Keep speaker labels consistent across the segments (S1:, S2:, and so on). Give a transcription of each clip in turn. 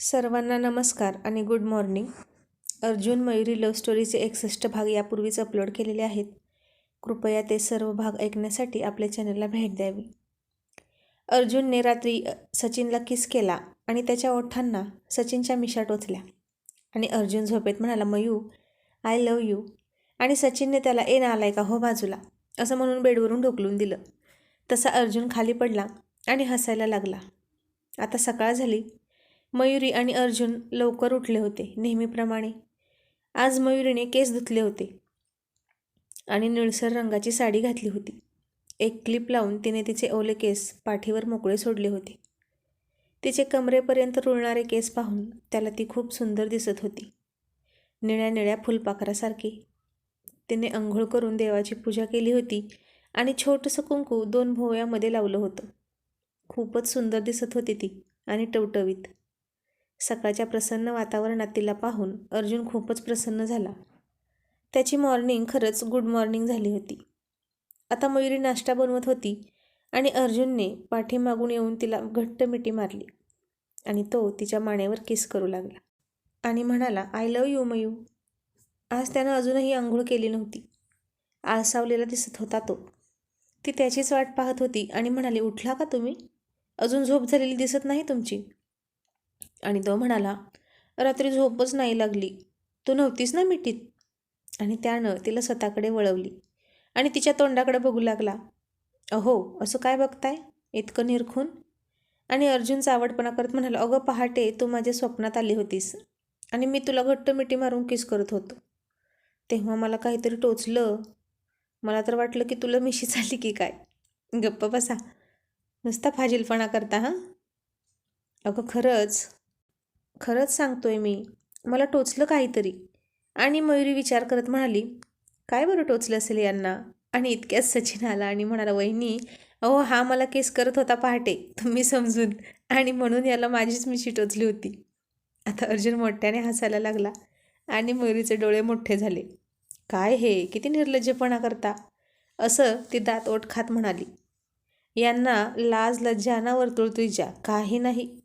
S1: सर्वांना नमस्कार आणि good morning. Arjun Mayuri love स्टोरीचे एकसष्ट भाग यापूर्वीच अपलोड केलेले आहेत. कृपया ते सर्व भाग ऐकण्यासाठी आपल्या चॅनलला भेट द्यावी. अर्जुनने रात्री सचिनला किस केला आणि त्याच्या ओठांना सचिनच्या मिशा टोचल्या. आणि अर्जुन झोपेत म्हणाला मयू आय लव यू. आणि सचिनने त्याला ए ना आलाय का हो बाजूला. असं म्हणून बेडवरून ढोकलून दिलं. तसा अर्जुन खाली पडला आणि हसायला लागला. आता सकाळ झाली. मयुरी आणि अर्जुन लवकर उठले होते नेहमीप्रमाणे. आज मयुरीने केस धुतले होते आणि निळसर रंगाची साडी घातली होती. एक क्लिप लावून तिने तिचे ओले केस पाठीवर मोकळे सोडले होते. तिचे कमरेपर्यंत रुळणारे केस पाहून त्याला ती खूप सुंदर दिसत होती. निळ्या निळ्या फुलपाखरासारखी. तिने अंघोळ करून देवाची पूजा केली होती आणि छोटंसं कुंकू दोन भोवयामध्ये लावलं होतं. खूपच सुंदर दिसत होती ती आणि टवटवीत. सकाळच्या प्रसन्न वातावरणात तिला पाहून अर्जुन खूपच प्रसन्न झाला. त्याची मॉर्निंग खरंच गुड मॉर्निंग झाली होती. आता मयुरी नाश्ता बनवत होती आणि अर्जुनने पाठीमागून येऊन तिला घट्ट मिठी मारली आणि तो तिच्या मानेवर किस करू लागला आणि म्हणाला आय लव यू मयू. आज त्यानं अजूनही आंघोळ केली नव्हती. आळसावलेला दिसत होता तो. ती त्याचीच वाट पाहत होती आणि म्हणाली उठला का तुम्ही? अजून झोप झालेली दिसत नाही तुमची. आणि तो म्हणाला रात्री झोपच नाही लागली. तू नव्हतीस ना मिठीत? आणि त्यानं तिला स्वतःकडे वळवली आणि तिच्या तोंडाकडे बघू लागला. अहो असं काय बघताय? इतकं निरखून? आणि अर्जुन चावटपणा करत म्हणाला अगं पहाटे तू माझ्या स्वप्नात आली होतीस आणि मी तुला घट्ट मिठी मारून किस करत होतो. तेव्हा मला काहीतरी टोचलं. मला तर वाटलं की तुला मिशी चालली की काय. गप्प बसा. नुसता फाजीलपणा करता हां? अगं खरंच. खरंच सांगतोय मी. मला टोचलं काहीतरी. आणि मयुरी विचार करत म्हणाली काय बरं टोचलं असेल यांना? आणि इतक्यात सचिन आला आणि म्हणाला वहिनी अहो हा मला केस करत होता पहाटे तुम्ही समजून. आणि म्हणून याला माझीच मिशी टोचली होती. आता अर्जुन मोठ्याने हसायला लागला आणि मयुरीचे डोळे मोठे झाले. काय हे? किती निर्लज्जपणा करता. असं ती दात ओठ खात म्हणाली. यांना लाज लज्जाना वर्तुळ तुझ्या. काही नाही.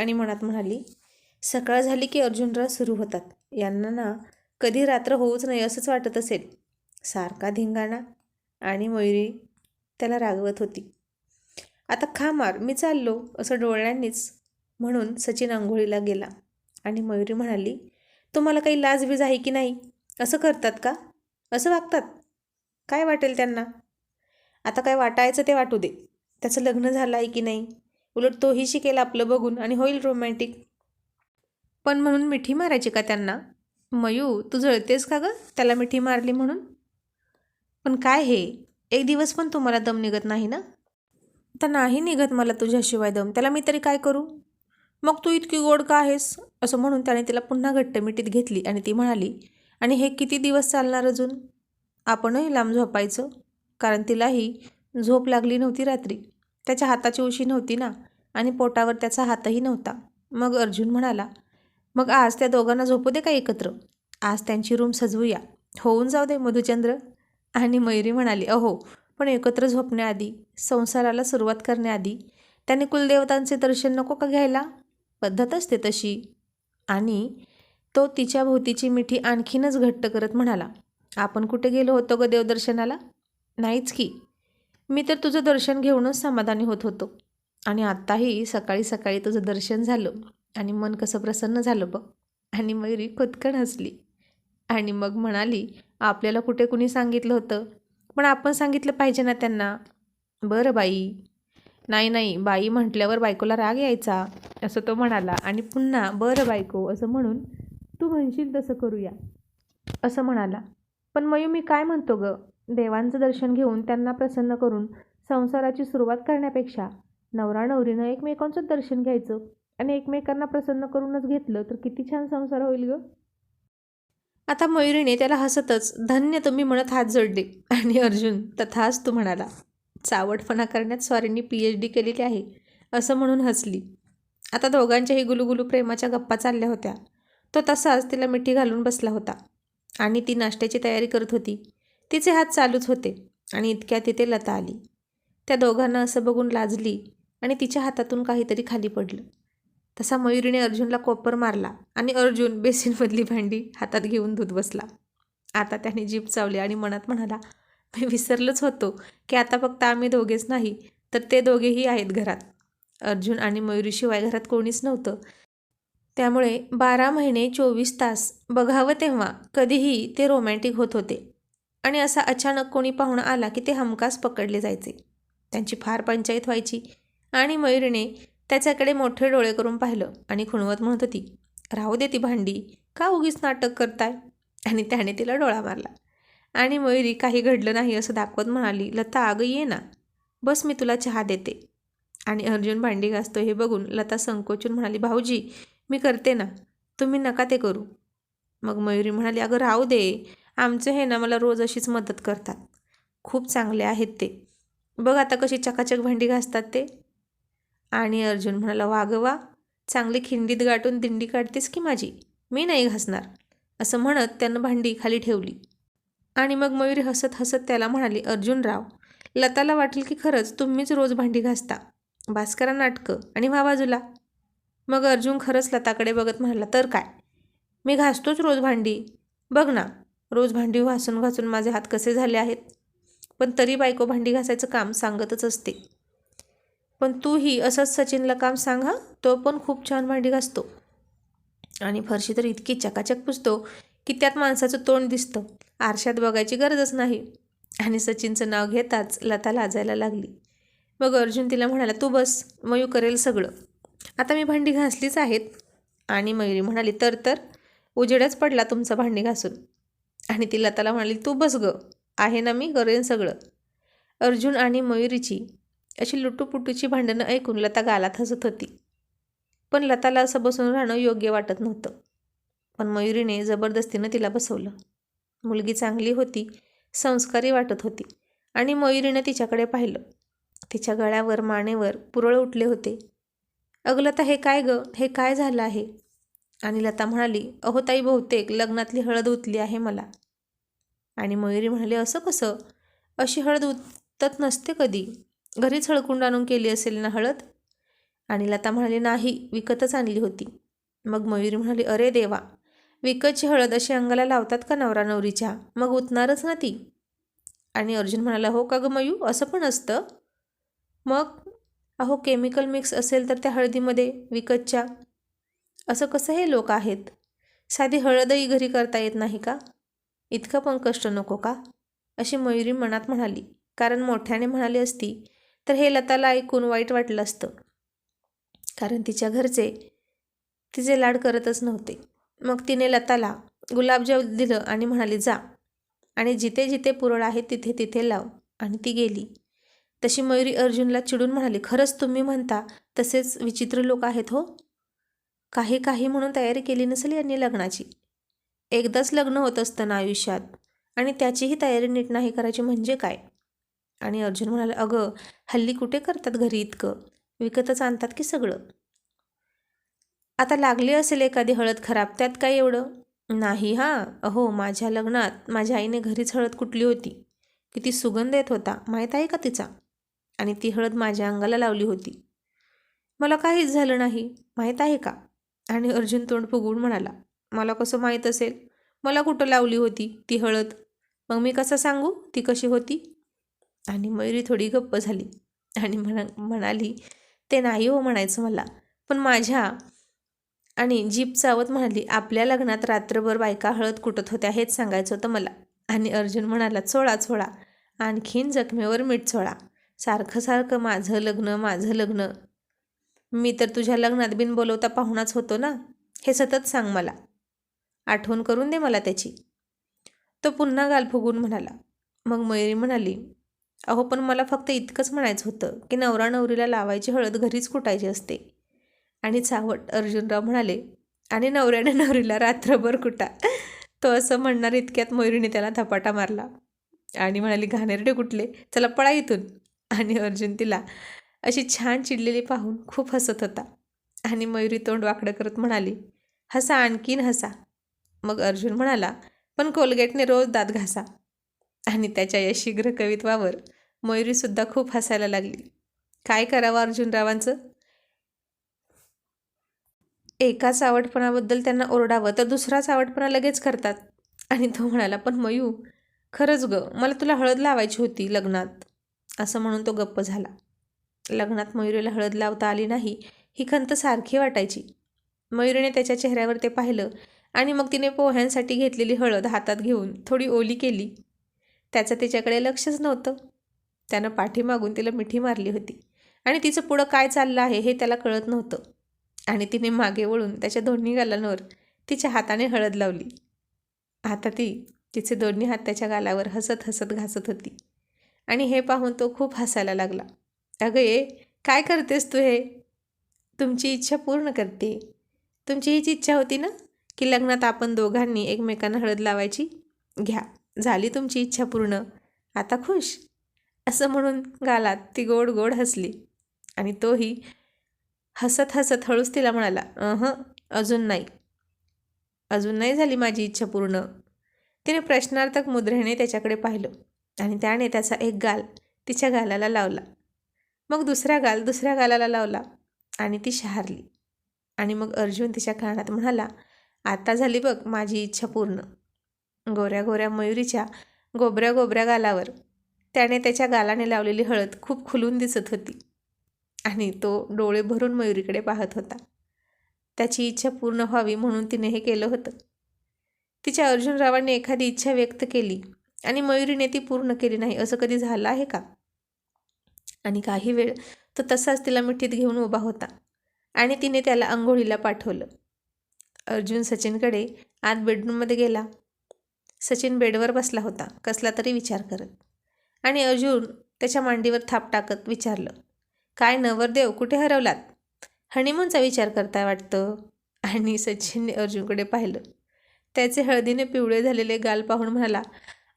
S1: आणि मनात म्हणाली सकाळ झाली की अर्जुनराव सुरू होतात. यांना ना कधी रात्र होऊच नाही असंच वाटत असेल. सारखा धिंगाणा आणि मयुरी त्याला रागवत होती. आता खा मार मी चाललो असं डोळ्यांनीच म्हणून सचिन आंघोळीला गेला. आणि मयुरी म्हणाली तुम्हाला काही लाजबीज आहे की नाही? असं करतात का? असं वागतात? काय वाटेल त्यांना? आता काय वाटायचं ते वाटू दे. त्याचं लग्न झालं आहे की नाही? उलट तोही शिकेल आपलं बघून आणि होईल रोमॅन्टिक पण म्हणून मिठी मारायची का त्यांना? मयू तू जळतेस का गं? त्याला मिठी मारली म्हणून. पण काय हे? एक दिवस पण तुम्हाला दम निघत नाही ना? तर नाही निघत मला तुझ्याशिवाय दम. त्याला मी तरी काय करू? मग तू इतकी गोड का आहेस? असं म्हणून त्याने तिला पुन्हा घट्ट मिठीत घेतली आणि ती म्हणाली आणि हे किती दिवस चालणार अजून? आपणही लांब झोपायचं. कारण तिलाही झोप लागली नव्हती रात्री. त्याच्या हाताची उशी नव्हती ना? आणि पोटावर त्याचा हातही नव्हता. मग अर्जुन म्हणाला मग आज त्या दोघांना झोपू दे का एकत्र? आज त्यांची रूम सजवूया. होऊन जाऊ दे मधुचंद्र. आणि मयुरी म्हणाली अहो पण एकत्र झोपण्याआधी संसाराला सुरुवात करण्याआधी त्याने कुलदेवतांचे दर्शन नको का घ्यायला? पद्धत असते तशी. आणि तो तिच्या भोवतीची मिठी आणखीनच घट्ट करत म्हणाला आपण कुठे गेलो होतो ग देवदर्शनाला? नाहीच की. मी तर तुझं दर्शन घेऊनच समाधानी होत होतो. आणि आत्ताही सकाळी सकाळी तुझं दर्शन झालं आणि मन कसं प्रसन्न झालं बघ. आणि मयुरी खुदकन हसली. आणि मग म्हणाली आपल्याला कुठे कुणी सांगितलं होतं? पण आपण सांगितलं पाहिजे ना त्यांना. बरं बाई. नाही नाही बाई म्हटल्यावर बायकोला राग यायचा असं तो म्हणाला. आणि पुन्हा बरं बायको असं म्हणून तू म्हणशील तसं करूया असं म्हणाला. पण मयू मी काय म्हणतो ग? देवांचं दर्शन घेऊन त्यांना प्रसन्न करून संसाराची सुरुवात करण्यापेक्षा नवरा नवरीनं एकमेकांचं दर्शन घ्यायचं आणि एकमेकांना प्रसन्न करूनच घेतलं तर किती छान संसार होईल ग. आता मयुरीने त्याला हसतच धन्य तुम्ही म्हणत हात जोडले. आणि अर्जुन तथाच तू म्हणाला चावटपणा करण्यात स्वारींनी पी एच डी केलेली आहे असं म्हणून हसली. आता दोघांच्याही गुलुगुलू प्रेमाच्या गप्पा चालल्या होत्या. तो तसाच तिला मिठी घालून बसला होता आणि ती नाश्त्याची तयारी करत होती. तिचे हात चालूच होते आणि इतक्या तिथे लता आली. त्या दोघांना असं बघून लाजली आणि तिच्या हातातून काहीतरी खाली पडलं. तसा मयुरीने अर्जुनला कोपर मारला आणि अर्जुन बेसिनमधली भांडी हातात घेऊन धुत बसला. आता त्याने जीप चावली आणि मनात म्हणाला मी विसरलंच होतो की आता फक्त आम्ही दोघेच नाही तर ते दोघेही आहेत घरात. अर्जुन आणि मयुरीशिवाय घरात कोणीच नव्हतं. त्यामुळे बारा महिने चोवीस तास बघावं तेव्हा कधीही ते रोमॅन्टिक होत होते. आणि असा अचानक कोणी पाहुणा आला की ते हमखास पकडले जायचे. त्यांची फार पंचायत व्हायची. आणि मयुरीने त्याच्याकडे मोठे डोळे करून पाहिलं आणि खुणवत म्हणत होती राहू दे ती भांडी का उगीच नाटक करताय? आणि त्याने तिला डोळा मारला. आणि मयुरी काही घडलं नाही असं दाखवत म्हणाली लता अगं ये ना बस मी तुला चहा देते. आणि अर्जुन भांडी घासतो हे बघून लता संकोचून म्हणाली भाऊजी मी करते ना तुम्ही नका ते करू. मग मयुरी म्हणाली अगं राहू दे आमचं हे ना मला रोज अशीच मदत करतात. खूप चांगले आहेत ते. बघ आता कशी चकाचक भांडी घासतात ते. आणि अर्जुन म्हणाला वागवा चांगली खिंडीत गाठून दिंडी काढतेस की माझी? मी नाही घासणार. असं म्हणत त्यानं भांडी खाली ठेवली. आणि मग मयुरी हसत हसत त्याला म्हणाली अर्जुनराव लताला वाटेल की खरंच तुम्हीच रोज भांडी घासता? भास्करा नाटकं आणि व्हा बाजूला. मग अर्जुन खरंच लताकडे बघत म्हणाला तर काय? मी घासतोच रोज भांडी. बघ ना रोज भांडी घासून घासून माझे हात कसे झाले आहेत. पण तरी बायको भांडी घासायचं काम सांगतच असते. पण तूही असंच सचिनला काम सांग हा तो पण खूप छान भांडी घासतो. आणि फरशी तर इतकी चकाचक पुसतो की त्यात माणसाचं तोंड दिसतं. आरशात बघायची गरजच नाही. आणि सचिनचं नाव घेताच लता लाजायला लागली. मग अर्जुन तिला म्हणाला तू बस मयू करेल सगळं. आता मी भांडी घासलीच आहेत. आणि मयुरी म्हणाली तर तर उजेडच पडला तुमचं भांडी घासून. आणि ती लताला म्हणाली तू बस ग आहे ना मी करेन सगळं. अर्जुन आणि मयुरीची अशी लुटूपुटूची भांडणं ऐकून लता गालात हसत होती. पण लताला असं बसून राहणं योग्य वाटत नव्हतं. पण मयुरीने जबरदस्तीनं तिला बसवलं. मुलगी चांगली होती संस्कारी वाटत होती आणि मयुरीनं तिच्याकडे पाहिलं. तिच्या गळ्यावर मानेवर पुरळ उठले होते. अगलता हे काय गं? हे काय झालं आहे? आणि लता म्हणाली अहो ताई बहुतेक लग्नातली हळद उतली आहे मला. आणि मयुरी म्हणाली असं कसं? अशी हळद उतत नसते कधी? घरीच हळकुंड आणून केली असेल ना हळद? आणि लता म्हणाली नाही विकतच आणली होती. मग मयुरी म्हणाली अरे देवा विकतची हळद अशी अंगाला लावतात का नवरा नवरीच्या? मग उतणारच ना ती. आणि अर्जुन म्हणाला हो का गं मयू असं पण असतं? मग? अहो केमिकल मिक्स असेल तर त्या हळदीमध्ये विकतच्या? असं कसं हे लोक आहेत? साधी हळदही घरी करता येत नाही का? इतकं पण कष्ट नको का? अशी मयुरी मनात म्हणाली कारण मोठ्याने म्हणाली असती तर हे लताला ऐकून वाईट वाटलं असतं. कारण तिच्या घरचे तिचे लाड करतच नव्हते. मग तिने लताला गुलाबजाम दिलं आणि म्हणाली जा आणि जिथे जिथे पुरळ आहे तिथे तिथे लाव. आणि ती गेली. तशी मयुरी अर्जुनला चिडून म्हणाली खरंच तुम्ही म्हणता तसेच विचित्र लोक आहेत हो? काही काही म्हणून तयारी केली नसेल यांनी लग्नाची? एकदाच लग्न होत असतं ना आयुष्यात? आणि त्याचीही तयारी नीट नाही करायची म्हणजे काय? आणि अर्जुन म्हणाले अगं हल्ली कुठे करतात घरी इतकं? विकतच आणतात की सगळं? आता लागली असेल एखादी हळद खराब त्यात काय एवढं? नाही हां. अहो माझ्या लग्नात माझ्या आईने घरीच हळद कुठली होती? किती सुगंध येत होता. माहीत आहे का तिचा? आणि ती हळद माझ्या अंगाला लावली होती. मला काहीच झालं नाही. माहीत आहे का? आणि अर्जुन तोंड फुगवून म्हणाला मला कसं माहीत असेल? मला कुठं लावली होती ती हळद? मग मी कसं सांगू? ती कशी होती? आणि मयुरी थोडी गप्प झाली. आणि म्हणा म्हणाली ते नाही हो म्हणायचं मला. पण माझ्या आणि जीप चावत म्हणाली आपल्या लग्नात रात्रभर बायका हळद कुटत होत्या हेच सांगायचं होतं मला आणि अर्जुन म्हणाला चोळा चोळा. आणखीन जखमेवर मीठ चोळा. सारखं सारखं माझं लग्न माझं लग्न. मी तर तुझ्या लग्नात बिन बोलवता पाहुणाच होतो ना? हे सतत सांग मला. आठवण करून दे मला त्याची तो पुन्हा गाल फुगून म्हणाला. मग मयुरी म्हणाली अहो पण मला फक्त इतकंच म्हणायचं होतं की नवरा नवरीला लावायची हळद घरीच कुटायची असते. आणि चावट अर्जुनराव म्हणाले आणि नवऱ्याने नवरीला रात्रभर कुटा. तो असं म्हणणार इतक्यात मयुरीने त्याला थपाटा मारला. आणि म्हणाली घाणेरडे कुठले? चला पळा इथून. आणि अर्जुन तिला अशी छान चिडलेली पाहून खूप हसत होता. आणि मयुरी तोंड वाकडं करत म्हणाली हसा आणखीन हसा. मग अर्जुन म्हणाला पण कोलगेटने रोज दात घासा. आणि त्याच्या या शीघ्र कवित्वावर मयुरीसुद्धा खूप हसायला लागली. काय करावं अर्जुनरावांचं? एकाच आवडपणाबद्दल त्यांना ओरडावं तर दुसराच आवडपणा लगेच करतात. आणि तो म्हणाला पण मयू खरंच ग मला तुला हळद लावायची होती लग्नात. असं म्हणून तो गप्प झाला. लग्नात मयुरीला हळद लावता आली नाही ही खंत सारखी वाटायची. मयुरीने त्याच्या चेहऱ्यावर ते पाहिलं आणि मग तिने पोह्यांसाठी घेतलेली हळद हातात घेऊन थोडी ओली केली. त्याचं तिच्याकडे लक्षच नव्हतं. त्यानं पाठीमागून तिला मिठी मारली होती. आणि तिचं पुढं काय चाललं आहे हे त्याला कळत नव्हतं. आणि तिने मागे वळून त्याच्या दोन्ही गालांवर तिच्या हाताने हळद लावली. आता ती तिचे दोन्ही हात त्याच्या गालावर हसत हसत घासत होती. आणि हे पाहून तो खूप हसायला लागला. अगं ये काय करतेस तू हे? तुमची इच्छा पूर्ण करते. तुमची हीच इच्छा होती ना की लग्नात आपण दोघांनी एकमेकांना हळद लावायची? घ्या. झाली तुमची इच्छा पूर्ण. आता खुश? असं म्हणून गालात ती गोड गोड हसली. आणि तोही हसत हसत हळूच तिला म्हणाला अह अजून नाही. अजून नाही झाली माझी इच्छा पूर्ण. तिने प्रश्नार्थक मुद्रेने त्याच्याकडे पाहिलं आणि त्याने त्याचा एक गाल तिच्या गालाला लावला. मग दुसरा गाल दुसऱ्या गालाला लावला आणि ती शहारली. आणि मग अर्जुन तिच्या कानात म्हणाला आता झाली बघ माझी इच्छा पूर्ण. गोऱ्या गोऱ्या मयुरीच्या गोबऱ्या गोबऱ्या गालावर. त्याने त्याच्या गालाने लावलेली हळद खूप खुलून दिसत होती आणि तो डोळे भरून मयुरीकडे पाहत होता. त्याची इच्छा पूर्ण व्हावी म्हणून तिने हे केलं होतं. तिच्या अर्जुनरावांनी एखादी इच्छा व्यक्त केली आणि मयुरीने ती पूर्ण केली नाही असं कधी झालं आहे का? आणि काही वेळ तो तसाच तिला मिठीत घेऊन उभा होता आणि तिने त्याला आंघोळीला पाठवलं. अर्जुन सचिनकडे आत बेडरूममध्ये गेला. सचिन बेडवर बसला होता. कसला तरी विचार करत. आणि अर्जुन त्याच्या मांडीवर थाप टाकत विचारलं काय नवरदेव कुठे हरवलात? हनीमूनचा विचार करताय वाटतं? आणि सचिनने अर्जुनकडे पाहिलं. त्याचे हळदीने पिवळे झालेले गाल पाहून म्हणाला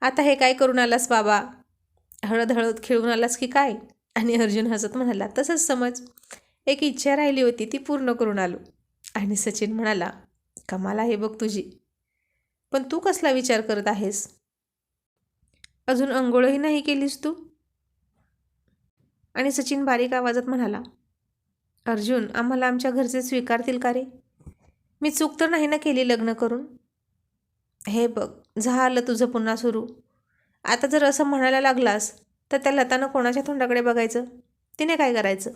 S1: आता हे काय करून आलास बाबा? हळद हळद खेळून आलास की काय? आणि अर्जुन हसत म्हणाला तसंच समज. एक इच्छा राहिली होती ती पूर्ण करून आलो. आणि सचिन म्हणाला कमाला हे बघ तुझी. पण तू कसला विचार करत आहेस? अजून अंघोळही नाही केलीस तू? आणि सचिन बारीक आवाजात म्हणाला अर्जुन आम्हाला आमच्या घरचे स्वीकारतील का रे? मी चूक तर नाही ना केली लग्न करून? हे बघ झालं तुझं पुन्हा सुरू. आता जर असं म्हणायला लागलास तर त्या लतानं कोणाच्या तोंडाकडे बघायचं? तिने काय करायचं?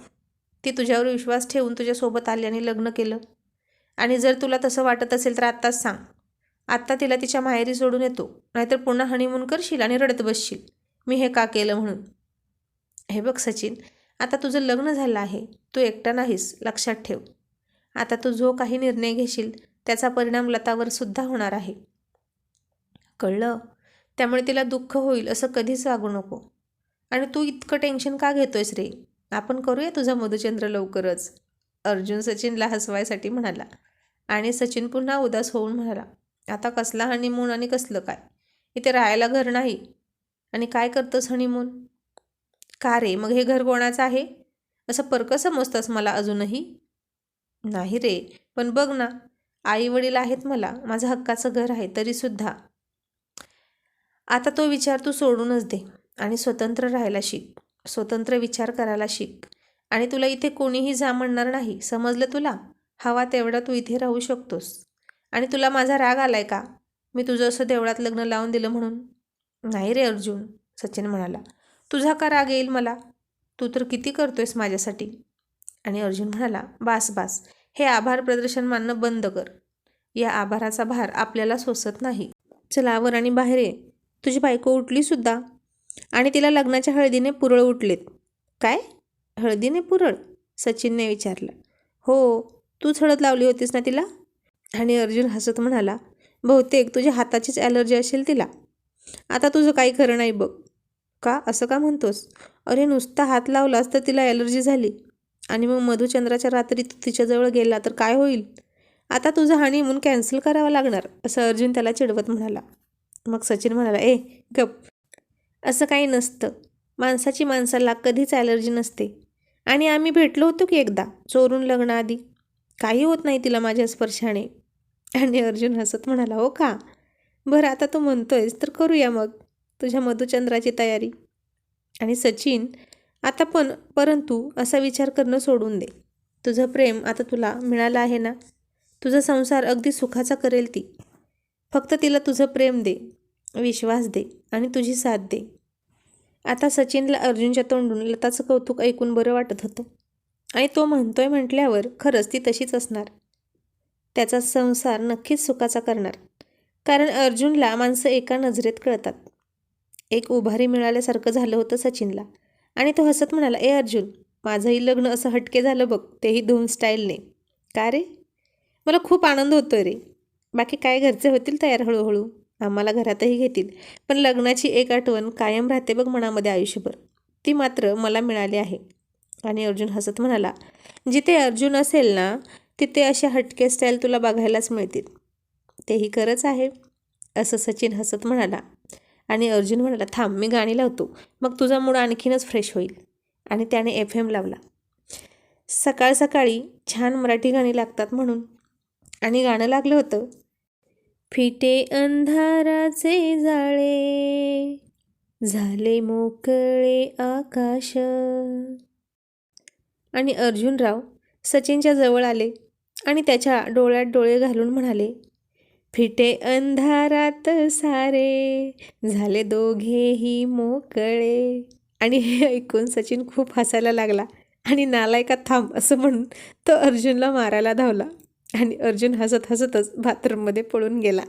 S1: ती तुझ्यावर विश्वास ठेवून तुझ्यासोबत आली आणि लग्न केलं. आणि जर तुला तसं वाटत असेल तर आत्ताच सांग. आत्ता तिला तिच्या माहेरी सोडून येतो. नाहीतर पुन्हा हनीमून करशील आणि रडत बसशील. मी हे का केलं म्हणून? हे बघ सचिन आता तुझं लग्न झालं आहे. तू एकटा नाहीस लक्षात ठेव. आता तू जो काही निर्णय घेशील त्याचा परिणाम लतावर सुद्धा होणार आहे. कळलं? त्यामुळे तिला दुःख होईल असं कधीच वागू नको. आणि तू इतकं टेन्शन का घेतोयस रे? आपण करूया तुझा मधुचंद्र लवकरच. अर्जुन सचिनला हसवायसाठी म्हणाला. आणि सचिन पुन्हा उदास होऊन म्हणाला आता कसला हनीमून आणि कसलं काय? इथे राहायला घर नाही. आणि काय करतंस हनीमून का रे? मग हे घर कोणाचं आहे? असं परकं समजतंस मला अजूनही? नाही रे. पण बघ ना आई वडील आहेत मला. माझं हक्काचं घर आहे तरीसुद्धा. आता तो विचार तू सोडूनच दे आणि स्वतंत्र राहायला शिक. स्वतंत्र विचार करायला शिक. आणि तुला इथे कोणीही जा म्हणणार नाही. समजलं तुला? हवा तेवढा तू इथे राहू शकतोस. आणि तुला माझा राग आलाय का? मी तुझं असं देवळात लग्न लावून दिलं म्हणून. नाही रे अर्जुन सचिन म्हणाला. तुझा का राग येईल मला? तू तर किती करतोयस माझ्यासाठी? आणि अर्जुन म्हणाला बास बास. हे आभार प्रदर्शन मानणं बंद कर. या आभाराचा भार आपल्याला सोसत नाही. चलावर आणि बाहेर ये. तुझी बायको उठली सुद्धा? आणि तिला लग्नाच्या हळदीने पुरळ उठलेत. काय? हळदीने पुरळ? सचिनने विचारलं. हो तूच हळद लावली होतीस ना तिला? आणि अर्जुन हसत म्हणाला बहुतेक तुझ्या हाताचीच ॲलर्जी असेल तिला. आता तुझं काही खरं नाही बघ. का? असं का म्हणतोस? अरे नुसता हात लावलास तर तिला ॲलर्जी झाली. आणि मग मधुचंद्राच्या रात्री तू तिच्याजवळ गेला तर काय होईल? आता तुझं हनीमून कॅन्सल करावं लागणार असं अर्जुन त्याला चिडवत म्हणाला. मग सचिन म्हणाला ए गप. असं काही नसतं. माणसाची माणसाला कधीच ॲलर्जी नसते. आणि आम्ही भेटलो होतो की एकदा चोरून लग्नाआधी. काही होत नाही तिला माझ्या स्पर्शाने. आणि अर्जुन हसत म्हणाला हो का? बरं आता तू म्हणतोयस तर करूया मग तुझ्या मधुचंद्राची तयारी. आणि सचिन आता पण परंतु असा विचार करणं सोडून दे. तुझं प्रेम आता तुला मिळालं आहे ना? तुझा संसार अगदी सुखाचा करेल ती. फक्त तिला तुझं प्रेम दे विश्वास दे आणि तुझी साथ दे. आता सचिनला अर्जुनच्या तोंडून लताचं कौतुक ऐकून बरं वाटत होतं. आणि तो म्हणतोय म्हटल्यावर खरंच ती तशीच असणार. त्याचा संसार नक्कीच सुखाचा करणार. कारण अर्जुनला माणसं एका नजरेत कळतात. एक उभारी मिळाल्यासारखं झालं होतं सचिनला. आणि तो हसत म्हणाला ए अर्जुन माझंही लग्न असं हटके झालं बघ तेही धूम स्टाईलने. का रे? मला खूप आनंद होतोय रे. बाकी काय घरचे होतील तयार हळूहळू? आम्हाला घरातही घेतील. पण लग्नाची एक आठवण कायम राहते बघ मनामध्ये आयुष्यभर. ती मात्र मला मिळाली आहे. आणि अर्जुन हसत म्हणाला जिथे अर्जुन असेल ना तिथे अशा हटके स्टाईल तुला बघायलाच मिळतील. तेही खरंच आहे. असं सचिन हसत म्हणाला. आणि अर्जुन म्हणाला थांब मी गाणी लावतो. मग तुझा मूड आणखीनच फ्रेश होईल. आणि त्याने एफ एम लावला. सकाळ सकाळी छान मराठी गाणी लागतात म्हणून. आणि गाणं लागलं होतं फिटे अंधाराचे जाळे झाले मोकळे आकाश आणि अर्जुनराव सचिनच्या जवळ आले आणि त्याच्या डोळ्यात डोळे घालून म्हणाले फिटे अंधारात सारे झाले दोघेही मोकळे. आणि हे ऐकून सचिन खूप हसायला लागला आणि नालायका थांब असं म्हणून तो अर्जुनला मारायला धावला आणि अर्जुन हसत हसतच बाथरूममध्ये पळून गेला.